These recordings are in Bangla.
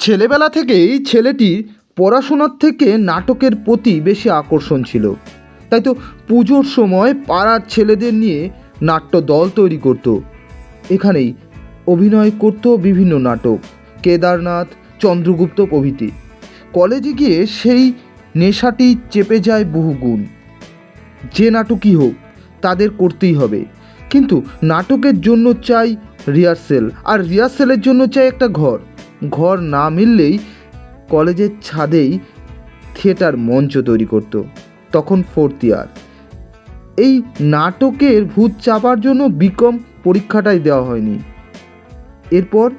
ছেলেবেলা থেকেই ছেলেটির পড়াশোনার থেকে নাটকের প্রতি বেশি আকর্ষণ ছিল। তাই তো পুজোর সময় পাড়ার ছেলেদের নিয়ে নাট্য দল তৈরি করত। এখানেই অভিনয় করত বিভিন্ন নাটক, কেদারনাথ, চন্দ্রগুপ্ত প্রভৃতি। কলেজে গিয়ে সেই নেশাটি চেপে যায় বহু গুণ। যে নাটকই হোক, তাদের করতেই হবে। কিন্তু নাটকের জন্য চাই রিহার্সেল, আর রিহার্সেলের জন্য চাই একটা ঘর। ঘর না মিললেই কলেজের ছাদেই থিয়েটার মঞ্চ তৈরি করত তখন ফোর্থ ইয়ার। এই নাটকের ভূত চাপার জন্য বিকম পরীক্ষাটাই দেওয়া হয়নি। এরপর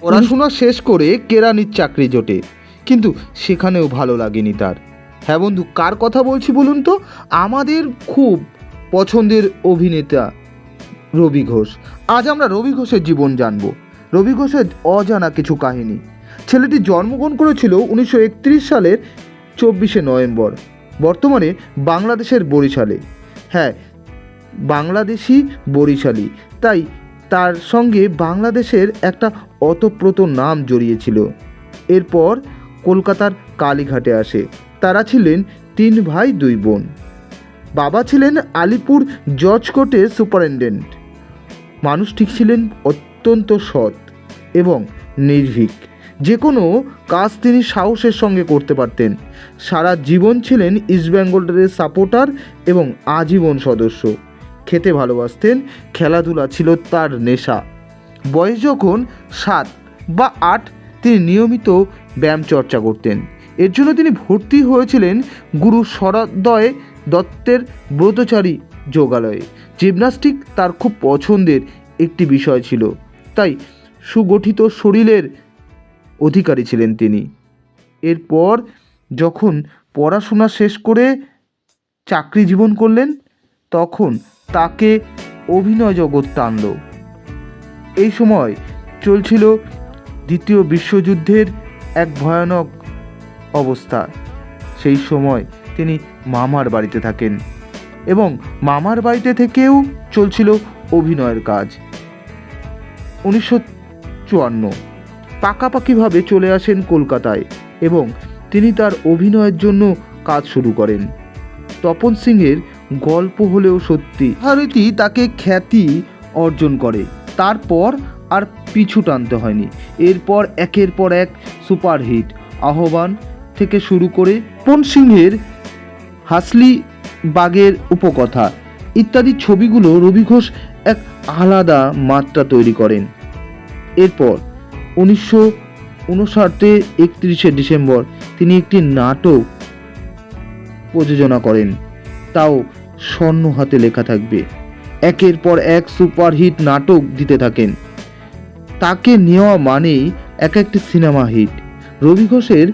পড়াশোনা শেষ করে কেরানির চাকরি জোটে কিন্তু সেখানেও ভালো লাগেনি তার। হ্যাঁ বন্ধু কার কথা বলছি বলুন তো? আমাদের খুব পছন্দের অভিনেতা রবি ঘোষ। আজ আমরা রবি ঘোষের জীবন জানব। রবি ঘোষের অজানা কিছু কাহিনী। ছেলেটি জন্মগ্রহণ করেছিল উনিশশো একত্রিশ সালের চব্বিশে নভেম্বর। বর্তমানে বাংলাদেশের বরিশালে। হ্যাঁ বাংলাদেশি বরিশালি। তাই তার সঙ্গে বাংলাদেশের একটা অতপ্রত নাম জড়িয়েছিল। এরপর কলকাতার কালীঘাটে আসে। তারা ছিলেন তিন ভাই, দুই বোন। বাবা ছিলেন আলিপুর জজ সুপারিনটেন্ডেন্ট। মানুষটি ছিলেন অত্যন্ত সৎ। এবং নির্ভীক। যে কোনো কাজ তিনি সাহসের সঙ্গে করতে পারতেন। সারা জীবন ছিলেন ইস্টবেঙ্গলের সাপোর্টার এবং আজীবন সদস্য। খেতে ভালোবাসতেন, খেলাধুলা ছিল তার নেশা। বয়স যখন সাত বা আট, তিনি নিয়মিত ব্যায়াম চর্চা করতেন। এর জন্য তিনি ভর্তি হয়েছিলেন গুরু শরদয় দত্তের ব্রতচারী যোগালয়ে। জিমনাস্টিক তার খুব পছন্দের একটি বিষয় ছিল। তাই সুগঠিত শরীরের অধিকারী ছিলেন তিনি। এরপর যখন পড়াশোনা শেষ করে চাকরি জীবন করলেন, তখন তাকে অভিনয় জগৎ টানল। এই সময় চলছিল দ্বিতীয় বিশ্বযুদ্ধের এক ভয়ানক অবস্থা। সেই সময় তিনি মামার বাড়িতে থাকেন এবং মামার বাড়িতে থেকেও চলছিল অভিনয়ের কাজ। উনিশশো চুয়ান্ন। পাকাপাকিভাবে চলে আসেন কলকাতায় এবং তিনি তার অভিনয়ের জন্য কাজ শুরু করেন। তপন সিংয়ের গল্প হলেও সত্যি। ভারতী তাকে খ্যাতি অর্জন করে। তারপর আর পিছু টানতে হয়নি। এরপর একের পর এক সুপারহিট আহ্বান থেকে শুরু করে তপন সিংহের হাসলি বাগের উপকথা ইত্যাদি ছবিগুলো রবি ঘোষ এক আলাদা মাত্রা তৈরি করেন। এরপর উনিশশো উনষাটে একত্রিশে ডিসেম্বর তিনি একটি নাটক প্রযোজনা করেন। তাও স্বর্ণ হাতে লেখা থাকবে। একের পর এক সুপারহিট নাটক দিতে থাকেন। তাকে নেওয়া মানেই এক একটি সিনেমা হিট। রবি ঘোষের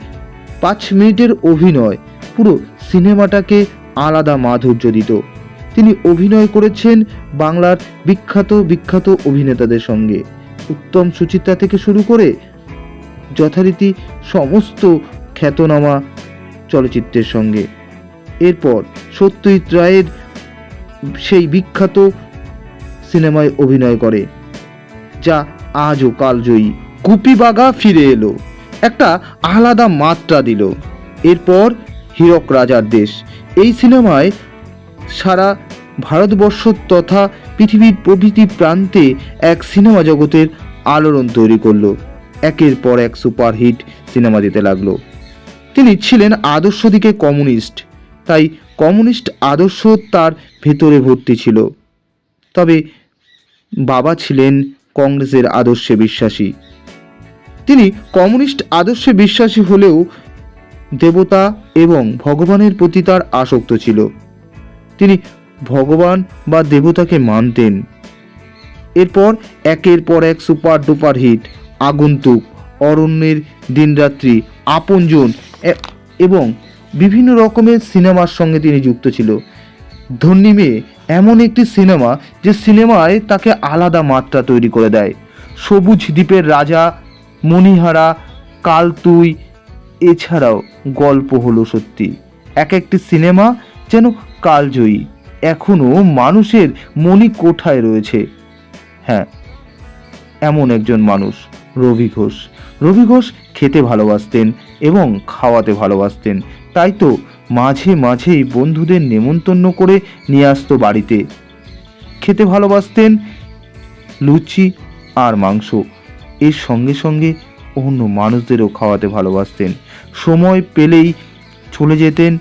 পাঁচ মিনিটের অভিনয় পুরো সিনেমাটাকে আলাদা মাধুর্য দিত তিনি অভিনয় করেছেন বাংলার বিখ্যাত বিখ্যাত অভিনেতাদের সঙ্গে। উত্তম সুচিত্রা থেকে শুরু করে যথারীতি সমস্ত খ্যাতনামা চলচ্চিত্রের সঙ্গে। এরপর সত্যজিৎ রায়ের সেই বিখ্যাত সিনেমায় অভিনয় করে, যা আজও কালজয়ী। গুপি বাগা ফিরে এলো, একটা আলাদা মাত্রা দিল। এরপর হীরক রাজার দেশ। এই সিনেমায় সারা ভারতবর্ষ তথা পৃথিবীর প্রভৃতি প্রান্তে এক সিনেমা জগতের আলোড়ন তৈরি করল। একের পর এক সুপারহিট সিনেমা দিতে লাগল। তিনি ছিলেন আদর্শ দিকে কমিউনিস্ট। তাই কমিউনিস্ট আদর্শ তার ভেতরে ভর্তি ছিল। তবে বাবা ছিলেন কংগ্রেসের আদর্শে বিশ্বাসী। তিনি কমিউনিস্ট আদর্শে বিশ্বাসী হলেও দেবতা এবং ভগবানের প্রতি তার আসক্ত ছিল। তিনি ভগবান বা দেবতাকে মানতেন। এরপর একের পর এক সুপার ডুপার হিট, আগন্তুক, অরণ্যের দিনরাত্রি, আপনজন এবং বিভিন্ন রকমের সিনেমার সঙ্গে তিনি যুক্ত ছিল। ধন্যী মেয়ে এমন একটি সিনেমা যে সিনেমায় তাকে আলাদা মাত্রা তৈরি করে দেয়। সবুজ দ্বীপের রাজা, মণিহারা, কালতুই, এছাড়াও গল্প হলো সত্যি। এক একটি সিনেমা যেন কালজয়ী। এখনও মানুষের মনি কোঠায় রয়েছে। হ্যাঁ এমন একজন মানুষ, রবি ঘোষ। রবি ঘোষ খেতে ভালোবাসতেন এবং খাওয়াতে ভালোবাসতেন। তাই তো মাঝে মাঝেই বন্ধুদের নেমন্তন্ন করে নিয়ে আসতো বাড়িতে। খেতে ভালোবাসতেন লুচি আর মাংস। এর সঙ্গে সঙ্গে অন্য মানুষদেরও খাওয়াতে ভালোবাসতেন। সময় পেলেই চলে যেতেন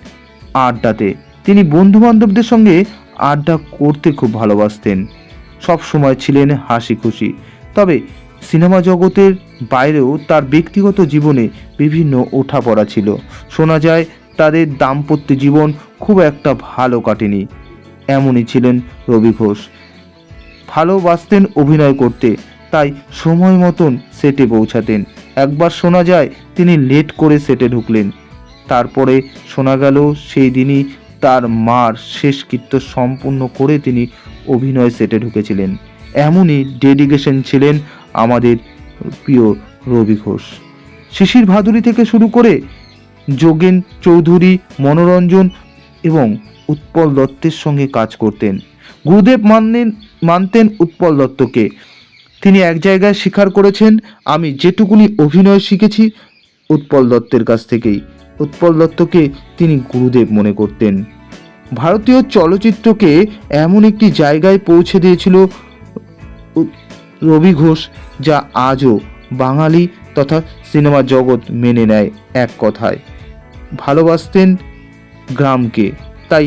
আড্ডাতে। তিনি বন্ধু বান্ধবদের সঙ্গে আড্ডা করতে খুব ভালোবাসতেন। সব সময় ছিলেন হাসি খুশি তবে সিনেমা জগতের বাইরেও তার ব্যক্তিগত জীবনে বিভিন্ন ওঠাপড়া ছিল। শোনা যায়, তাদের দাম্পত্য জীবন খুব একটা ভালো কাটেনি। এমনই ছিলেন রবি ঘোষ। ভালোবাসতেন অভিনয় করতে, তাই সময় মতন সেটে পৌঁছাতেন। একবার শোনা যায়, তিনি লেট করে সেটে ঢুকলেন। তারপরে শোনা গেল, সেই দিনই তার মার শেষকৃত্য সম্পূর্ণ করে তিনি অভিনয় সেটে ঢুকেছিলেন। এমনই ডেডিকেশন ছিলেন আমাদের প্রিয় রবি ঘোষ। শিশির ভাদুরী থেকে শুরু করে যোগেন চৌধুরী, মনোরঞ্জন এবং উৎপল দত্তের সঙ্গে কাজ করতেন। গুরুদেব মানতেন মানতেন উৎপল দত্তকে। তিনি এক জায়গায় স্বীকার করেছেন, আমি যেটুকুনি অভিনয় শিখেছি উৎপল দত্তের কাছ থেকেই। উৎপল দত্তকে তিনি গুরুদেব মনে করতেন। ভারতীয় চলচ্চিত্রকে এমন একটি জায়গায় পৌঁছে দিয়েছিল রবি ঘোষ, যা আজও বাঙালি তথা সিনেমা জগৎ মেনে নেয় এক কথায়। ভালোবাসতেন গ্রামকে, তাই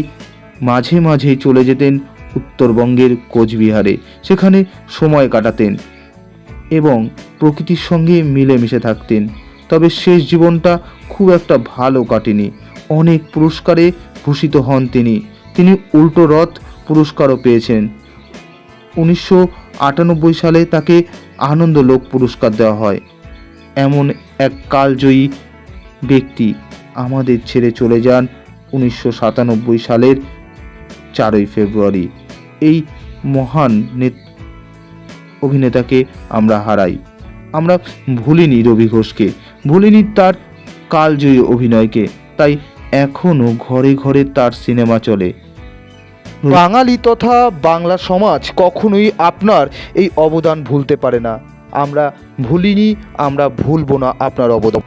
মাঝে মাঝে চলে যেতেন উত্তরবঙ্গের কোচবিহারে, সেখানে সময় কাটাতেন এবং প্রকৃতির সঙ্গে মিলেমিশে থাকতেন। তবে শেষ জীবনটা খুব একটা ভালো কাটেনি। অনেক পুরস্কারে ভূষিত হন তিনি। তিনি উল্টো রথ পুরস্কারও পেয়েছেন। উনিশশো আটানব্বই সালে তাকে আনন্দ লোক পুরস্কার দেওয়া হয়। এমন এক কালজয়ী ব্যক্তি আমাদের ছেড়ে চলে যান উনিশশো সাতানব্বই সালের চারই ফেব্রুয়ারি। এই মহান নেত- অভিনেতাকে আমরা হারাই। আমরা ভুলিনি রবি ঘোষকে। ভুলিনি তার কালজয়ী অভিনয়কে। তাই এখনও ঘরে ঘরে তার সিনেমা চলে। বাঙালি তথা বাংলা সমাজ কখনোই আপনার এই অবদান ভুলতে পারে না। আমরা ভুলিনি, আমরা ভুলবো না আপনার অবদান।